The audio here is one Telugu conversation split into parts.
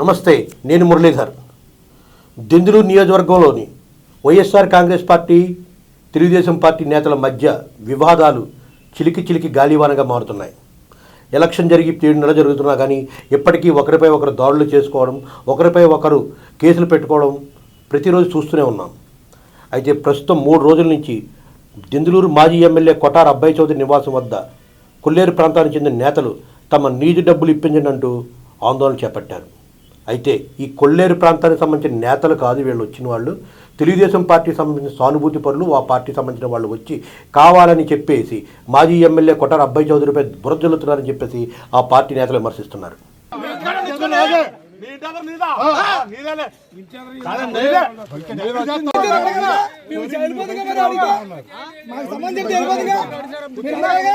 నమస్తే నేను మురళీధర్. దెందులూరు నియోజకవర్గంలోని YSR Congress party Telugu Desam party నేతల మధ్య వివాదాలు చిలికి చిలికి గాలివానగా మారుతున్నాయి. ఎలక్షన్ జరిగి ఏడు నెలలు జరుగుతున్నా కానీ ఇప్పటికీ ఒకరిపై ఒకరు దాడులు చేసుకోవడం ఒకరిపై ఒకరు కేసులు పెట్టుకోవడం ప్రతిరోజు చూస్తూనే ఉన్నాం. అయితే ప్రస్తుతం మూడు రోజుల నుంచి దెందులూరు మాజీ ఎమ్మెల్యే కొటార్ అబ్బాయి చౌదరి నివాసం వద్ద కొల్లేరు ప్రాంతానికి చెందిన నేతలు తమ నీటి డబ్బులు ఇప్పించండి అంటూ ఆందోళన చేపట్టారు. అయితే ఈ కొల్లేరు ప్రాంతానికి సంబంధించిన నేతలు కాదు వీళ్ళు వచ్చిన వాళ్ళు. తెలుగుదేశం పార్టీకి సంబంధించిన సానుభూతి పనులు ఆ పార్టీకి సంబంధించిన వాళ్ళు వచ్చి కావాలని చెప్పేసి మాజీ ఎమ్మెల్యే కొట్టారు అబ్బాయి చౌదరిపై బురదలుతున్నారని చెప్పేసి ఆ పార్టీ నేతలు విమర్శిస్తున్నారు. మాకు సంబంధం చెప్తే వెళ్ళిపోతుందిగా. మీరు ఉన్నారుగా?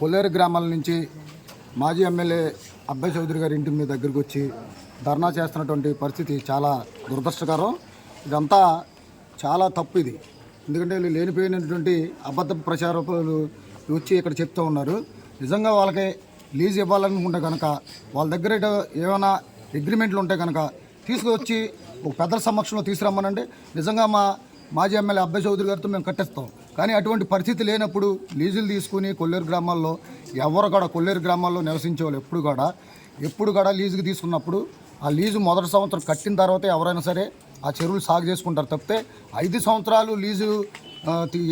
కొల్లేరు గ్రామాల నుంచి మాజీ ఎమ్మెల్యే అబ్బాయి చౌదరి గారి ఇంటి మీ దగ్గరికి వచ్చి ధర్నా చేస్తున్నటువంటి పరిస్థితి చాలా దురదృష్టకరం. ఇదంతా చాలా తప్పు ఇది. ఎందుకంటే వీళ్ళు లేనిపోయినటువంటి అబద్ధ ప్రచారకులు వచ్చి ఇక్కడ చెప్తూ ఉన్నారు. నిజంగా వాళ్ళకి లీజ్ ఇవ్వాలనుకుంటే కనుక వాళ్ళ దగ్గర ఏమైనా అగ్రిమెంట్లు ఉంటే కనుక తీసుకువచ్చి ఒక పెద్దల సమక్షంలో తీసుకురమ్మనండి. నిజంగా మా మాజీ ఎమ్మెల్యే అబ్బాయి చౌదరి గారితో మేము కట్టేస్తాం. కానీ అటువంటి పరిస్థితి లేనప్పుడు లీజులు తీసుకుని కొల్లేరు గ్రామాల్లో ఎవరు కూడా కొల్లేరు గ్రామాల్లో నివసించే వాళ్ళు ఎప్పుడు కూడా ఎప్పుడు కూడా లీజుకి తీసుకున్నప్పుడు ఆ లీజు మొదటి సంవత్సరం కట్టిన తర్వాత ఎవరైనా సరే ఆ చెరువులు సాగు చేసుకుంటారు. తప్పితే ఐదు సంవత్సరాలు లీజు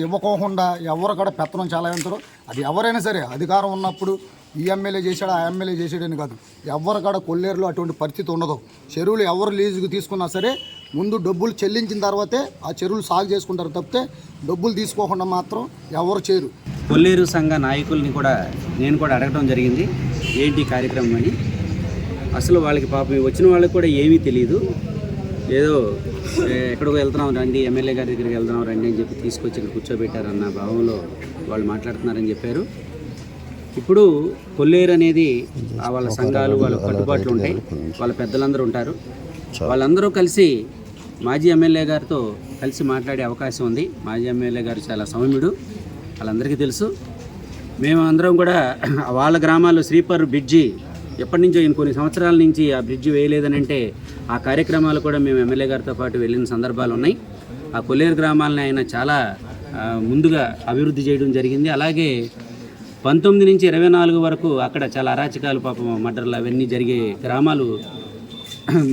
ఇవ్వకోకుండా ఎవరు కూడా పెత్తనం చాలా ఎంతరో అది ఎవరైనా సరే అధికారం ఉన్నప్పుడు ఈ ఎమ్మెల్యే చేశాడు ఆ ఎమ్మెల్యే చేసాడని కాదు. ఎవరు కాడ కొల్లేరులో అటువంటి పరిస్థితి ఉండదు. చెరువులు ఎవరు లీజుకు తీసుకున్నా సరే ముందు డబ్బులు చెల్లించిన తర్వాతే ఆ చెరువులు సాగు చేసుకుంటారు తప్పితే డబ్బులు తీసుకోకుండా మాత్రం ఎవరు చేయరు. కొల్లేరు సంఘ నాయకుల్ని కూడా నేను కూడా అడగడం జరిగింది. ఏంటి కార్యక్రమం అని. అసలు వాళ్ళకి పాపం వచ్చిన వాళ్ళకి కూడా ఏమీ తెలియదు ఏదో ఎక్కడికి ఎక్కడికో వెళ్తున్నాం రండి ఎమ్మెల్యే గారి దగ్గరికి వెళ్తున్నాం రండి అని చెప్పి తీసుకొచ్చి ఇక్కడ కూర్చోబెట్టారన్న భావంలో వాళ్ళు మాట్లాడుతున్నారని చెప్పారు. ఇప్పుడు కొల్లేరు అనేది వాళ్ళ సంఘాలు వాళ్ళ కట్టుబాట్లు ఉంటాయి. వాళ్ళ పెద్దలందరూ ఉంటారు. వాళ్ళందరూ కలిసి మాజీ ఎమ్మెల్యే గారితో కలిసి మాట్లాడే అవకాశం ఉంది. మాజీ ఎమ్మెల్యే గారు చాలా సౌమ్యుడు. వాళ్ళందరికీ తెలుసు. మేము అందరం కూడా వాళ్ళ గ్రామాల్లో శ్రీపర్ బ్రిడ్జి ఎప్పటి నుంచో కొన్ని సంవత్సరాల నుంచి ఆ బ్రిడ్జి వేయలేదని అంటే ఆ కార్యక్రమాలు కూడా మేము ఎమ్మెల్యే గారితో పాటు వెళ్ళిన సందర్భాలు ఉన్నాయి. ఆ కొల్లేరు గ్రామాలని ఆయన చాలా ముందుగా అభివృద్ధి చేయడం జరిగింది. అలాగే పంతొమ్మిది నుంచి ఇరవై నాలుగు వరకు అక్కడ చాలా అరాచకాలు పాపం మర్డర్లు అవన్నీ జరిగే గ్రామాలు.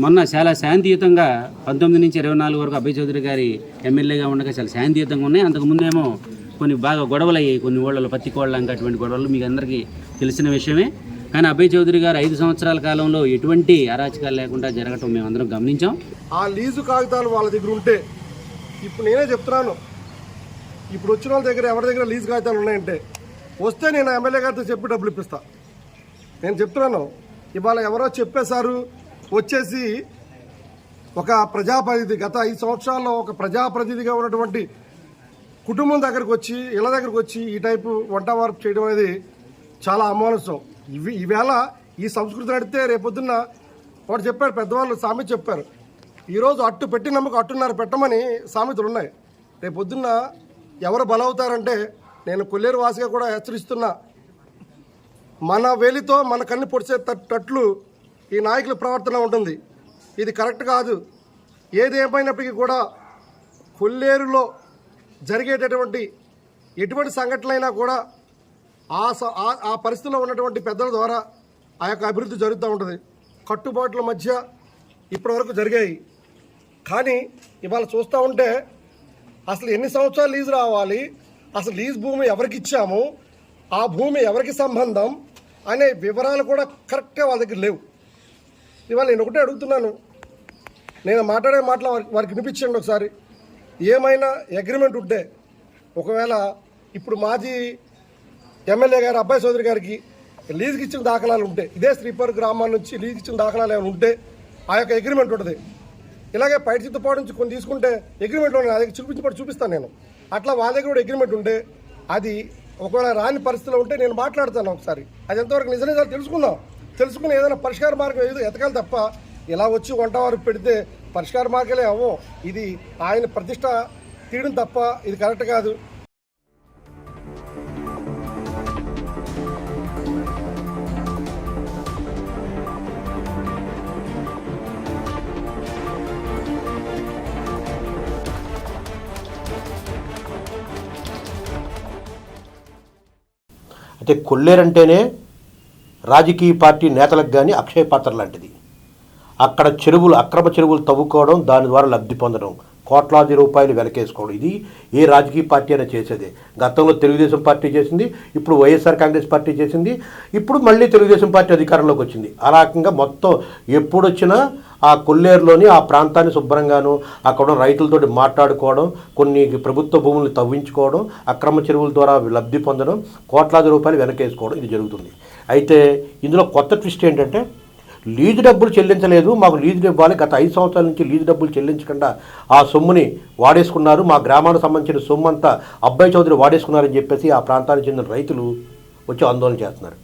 మొన్న చాలా శాంతియుతంగా పంతొమ్మిది నుంచి ఇరవై నాలుగు వరకు అభయ చౌదరి గారి ఎమ్మెల్యేగా ఉండగా చాలా శాంతియుతంగా ఉన్నాయి. అంతకుముందేమో కొన్ని బాగా గొడవలు అయ్యాయి. కొన్ని ఓళ్ళలో పత్తి కోళ్ళంక అటువంటి గొడవలు మీకు అందరికీ తెలిసిన విషయమే. కానీ అభయ్ చౌదరి గారు ఐదు సంవత్సరాల కాలంలో ఎటువంటి అరాచకాలు లేకుండా జరగటం మేము అందరం గమనించాం. ఆ లీజు కాగితాలు వాళ్ళ దగ్గర ఉంటే ఇప్పుడు నేనే చెప్తున్నాను. ఇప్పుడు వచ్చిన వాళ్ళ దగ్గర ఎవరి దగ్గర లీజు కాగితాలు ఉన్నాయంటే వస్తే నేను ఎమ్మెల్యే గారితో చెప్పి డబ్బులు ఇప్పిస్తా. నేను చెప్తున్నాను ఇవాళ ఎవరో చెప్పేశారు వచ్చేసి ఒక ప్రజాప్రతినిధి గత ఐదు సంవత్సరాల్లో ఒక ప్రజాప్రతినిధిగా ఉన్నటువంటి కుటుంబం దగ్గరకు వచ్చి ఇళ్ళ దగ్గరకు వచ్చి ఈ టైపు వంట వార్పు చేయడం అనేది చాలా అమానుషం. ఇవి ఈవేళ ఈ సంస్కృతి నడితే రేపొద్దున్న వాడు చెప్పారు పెద్దవాళ్ళు సామెత చెప్పారు. ఈరోజు అట్టు పెట్టి నమ్మకం అట్టున్నారు పెట్టమని సామెతలు ఉన్నాయి. రేపొద్దున్న ఎవరు బలవుతారంటే నేను కొల్లేరు వాసిగా కూడా హెచ్చరిస్తున్నా. మన వేలితో మన కన్ను పొడిచేటట్లు ఈ నాయకుల ప్రవర్తన ఉంటుంది. ఇది కరెక్ట్ కాదు. ఏది ఏమైనప్పటికీ కూడా కొల్లేరులో జరిగేటటువంటి ఎటువంటి సంఘటనలైనా కూడా ఆ స- ఆ- ఆ పరిస్థితిలో ఉన్నటువంటి పెద్దల ద్వారా ఆ యొక్క అభివృద్ధి జరుగుతూ ఉంటుంది. కట్టుబాట్ల మధ్య ఇప్పటివరకు జరిగాయి. కానీ ఇవాళ చూస్తూ ఉంటే అసలు ఎన్ని సంవత్సరాలు లీజు రావాలి? అసలు లీజ్ భూమి ఎవరికి ఇచ్చాము? ఆ భూమి ఎవరికి సంబంధం? అనే వివరాలు కూడా కరెక్ట్గా వాళ్ళ దగ్గర లేవు. ఇవాళ నేను ఒకటే అడుగుతున్నాను. నేను మాట్లాడే మాటలు వారికి వారికి వినిపించండి ఒకసారి. ఏమైనా అగ్రిమెంట్ ఉంటే ఒకవేళ ఇప్పుడు మాజీ ఎమ్మెల్యే గారు అబ్బాయి చౌదరి గారికి లీజుకి ఇచ్చిన దాఖలాలు ఉంటే ఇదే శ్రీపర్ గ్రామాల నుంచి లీజుకి ఇచ్చిన దాఖలాలు ఏమైనా ఉంటే ఆ యొక్క అగ్రిమెంట్ ఉంటుంది. ఇలాగే పైటి చిత్తపాటు నుంచి కొన్ని తీసుకుంటే అగ్రిమెంట్లో నా దగ్గర చూపించబడి చూపిస్తాను నేను. అట్లా వాళ్ళ దగ్గర కూడా అగ్రిమెంట్ ఉంటే అది ఒకవేళ రాని పరిస్థితిలో ఉంటే నేను మాట్లాడతాను ఒకసారి. అది ఎంతవరకు నిజ నిజాలు తెలుసుకుందాం. తెలుసుకుని ఏదైనా పరిష్కార మార్గం ఏదో ఎతకాలి తప్ప ఇలా వచ్చి వంటవారు పెడితే పరిష్కార మార్గాలే అవ్వం ఇది ఆయన ప్రతిష్ట తీయడం తప్ప ఇది కరెక్ట్ కాదు. అయితే కొల్లేరంటేనే రాజకీయ పార్టీ నేతలకు కానీ అక్షయ పాత్ర లాంటిది. అక్కడ చెరువులు అక్రమ చెరువులు తవ్వుకోవడం దాని ద్వారా లబ్ధి పొందడం. కోట్లాది రూపాయలు వెనకేసుకోవడం. ఇది ఏ రాజకీయ పార్టీ అయినా చేసేదే. గతంలో తెలుగుదేశం పార్టీ చేసింది ఇప్పుడు వైఎస్ఆర్ కాంగ్రెస్ పార్టీ చేసింది ఇప్పుడు మళ్ళీ తెలుగుదేశం పార్టీ అధికారంలోకి వచ్చింది. ఆ రకంగా మొత్తం ఎప్పుడొచ్చినా ఆ కొల్లేరులోని ఆ ప్రాంతాన్ని శుభ్రంగాను అక్కడ రైతులతో మాట్లాడుకోవడం కొన్ని ప్రభుత్వ భూములు తవ్వించుకోవడం అక్రమ చెరువుల ద్వారా లబ్ధి పొందడం కోట్లాది రూపాయలు వెనకేసుకోవడం ఇది జరుగుతుంది. అయితే ఇందులో కొత్త ట్విస్ట్ ఏంటంటే లీజు డబ్బులు చెల్లించలేదు. మాకు లీజు ఇవ్వాలి. గత ఐదు సంవత్సరాల నుంచి లీజు డబ్బులు చెల్లించకుండా ఆ సొమ్ముని వాడేసుకున్నారు. మా గ్రామానికి సంబంధించిన సొమ్ము అంతా అబ్బాయి చౌదరి వాడేసుకున్నారని చెప్పేసి ఆ ప్రాంతానికి చెందిన రైతులు వచ్చి ఆందోళన చేస్తున్నారు.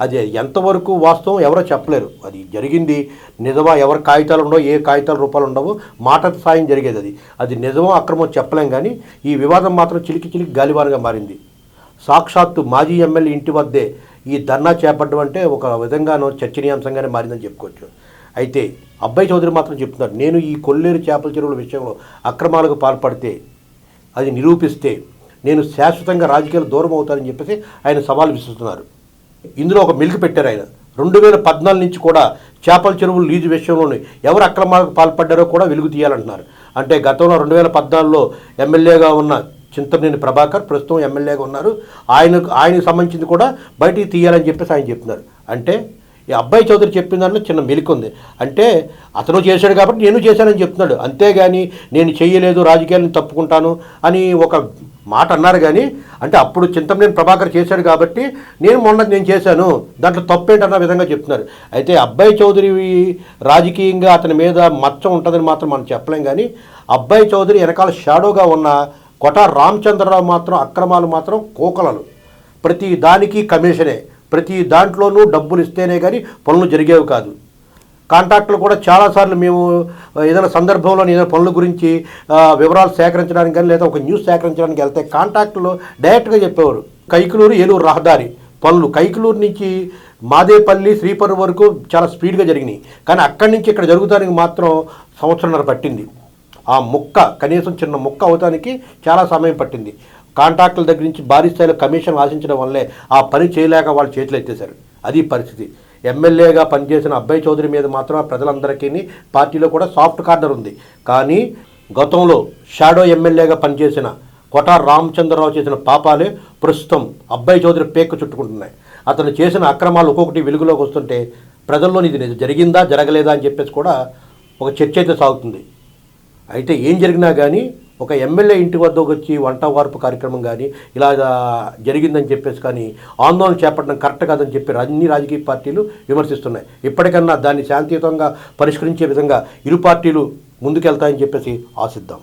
అది ఎంతవరకు వాస్తవం ఎవరో చెప్పలేరు. అది జరిగింది. నిజమా ఎవరి కాగితాలు ఉండవు ఏ కాగితాల రూపాయలు ఉండవు. మాట సాయం జరిగేది అది. అది నిజమో అక్రమం చెప్పలేం కానీ ఈ వివాదం మాత్రం చిలికి చిలికి గాలివారుగా మారింది. సాక్షాత్తు మాజీ ఎమ్మెల్యే ఇంటి వద్దే ఈ ధర్నా చేపట్టడం అంటే ఒక విధంగానో చర్చనీయాంశంగానే మారిందని చెప్పుకోవచ్చు. అయితే అబ్బాయి చౌదరి మాత్రం చెప్తున్నారు నేను ఈ కొల్లేరు చేపల చెరువుల విషయంలో అక్రమాలకు పాల్పడితే అది నిరూపిస్తే నేను శాశ్వతంగా రాజకీయాలు దూరం అవుతానని చెప్పేసి ఆయన సవాల్ విసురుతున్నారు. ఇందులో ఒక మెలికి పెట్టారు ఆయన. రెండు వేల పద్నాలుగు నుంచి కూడా చేపల చెరువులు లీజు విషయంలోని ఎవరు అక్రమాలకు పాల్పడ్డారో కూడా వెలుగు తీయాలంటున్నారు. అంటే గతంలో రెండు వేల పద్నాలుగులో ఎమ్మెల్యేగా ఉన్న చింతనేని ప్రభాకర్ ప్రస్తుతం ఎమ్మెల్యేగా ఉన్నారు. ఆయనకు ఆయనకు సంబంధించింది కూడా బయటికి తీయాలని చెప్పేసి ఆయన చెప్తున్నారు. అంటే ఈ అబ్బాయి చౌదరి చెప్పిన దాంట్లో చిన్న మెలికుంది అంటే అతను చేశాడు కాబట్టి నేను చేశానని చెప్తున్నాడు. అంతేగాని నేను చేయలేదు రాజకీయాలను తప్పుకుంటాను అని ఒక మాట అన్నారు కానీ అంటే అప్పుడు చింతమనేని ప్రభాకర్ చేశాడు కాబట్టి నేను మొన్న నేను చేశాను. దాంట్లో తప్పేంటన్న విధంగా చెప్తున్నారు. అయితే అబ్బాయి చౌదరి రాజకీయంగా అతని మీద మచ్చ ఉంటుందని మాత్రం మనం చెప్పలేం కానీ అబ్బాయి చౌదరి వెనకాల షాడోగా ఉన్న కొట రామచంద్రరావు మాత్రం అక్రమాలు మాత్రం కోకలలు. ప్రతి దానికి కమిషనే. ప్రతి దాంట్లోనూ డబ్బులు ఇస్తేనే కానీ పనులు జరిగేవి కాదు. కాంట్రాక్టులు కూడా చాలాసార్లు మేము ఏదైనా సందర్భంలో ఏదైనా పనుల గురించి వివరాలు సేకరించడానికి కానీ లేదా ఒక న్యూస్ సేకరించడానికి వెళ్తే కాంట్రాక్టులు డైరెక్ట్గా చెప్పేవారు. కైకులూరు ఏలూరు రహదారి పనులు. కైకులూరు నుంచి మాదేపల్లి శ్రీపురం వరకు చాలా స్పీడ్గా జరిగినాయి. కానీ అక్కడి నుంచి ఇక్కడ జరుగుతానికి మాత్రం సంవత్సరంన్నర పట్టింది. ఆ ముక్క కనీసం చిన్న ముక్క అవటానికి చాలా సమయం పట్టింది. కాంట్రాక్టుల దగ్గర నుంచి భారీ స్థాయిలో కమిషన్ ఆశించడం వల్లే ఆ పని చేయలేక వాళ్ళు చేతులు ఎత్తేశారు. అది పరిస్థితి. ఎమ్మెల్యేగా పనిచేసిన అబ్బాయి చౌదరి మీద మాత్రం ప్రజలందరికీ పార్టీలో కూడా సాఫ్ట్ కార్నర్ ఉంది. కానీ గతంలో షాడో ఎమ్మెల్యేగా పనిచేసిన కొటా రామచంద్రరావు చేసిన పాపాలే ప్రస్తుతం అబ్బాయి చౌదరి పేక చుట్టుకుంటున్నాయి. అతను చేసిన అక్రమాలు ఒక్కొక్కటి వెలుగులోకి వస్తుంటే ప్రజల్లోని ఇది జరిగిందా జరగలేదా అని చెప్పేసి కూడా ఒక చర్చ అయితే సాగుతుంది. అయితే ఏం జరిగినా కానీ ఒక ఎమ్మెల్యే ఇంటి వద్దకు వచ్చి వంట వార్పు కార్యక్రమం కానీ ఇలా జరిగిందని చెప్పేసి కానీ ఆందోళన చేపట్టడం కరెక్ట్ కాదని చెప్పి అన్ని రాజకీయ పార్టీలు విమర్శిస్తున్నాయి. ఇప్పటికన్నా దాన్ని శాంతియుతంగా పరిష్కరించే విధంగా ఇరు పార్టీలు ముందుకెళ్తాయని చెప్పేసి ఆశిద్దాం.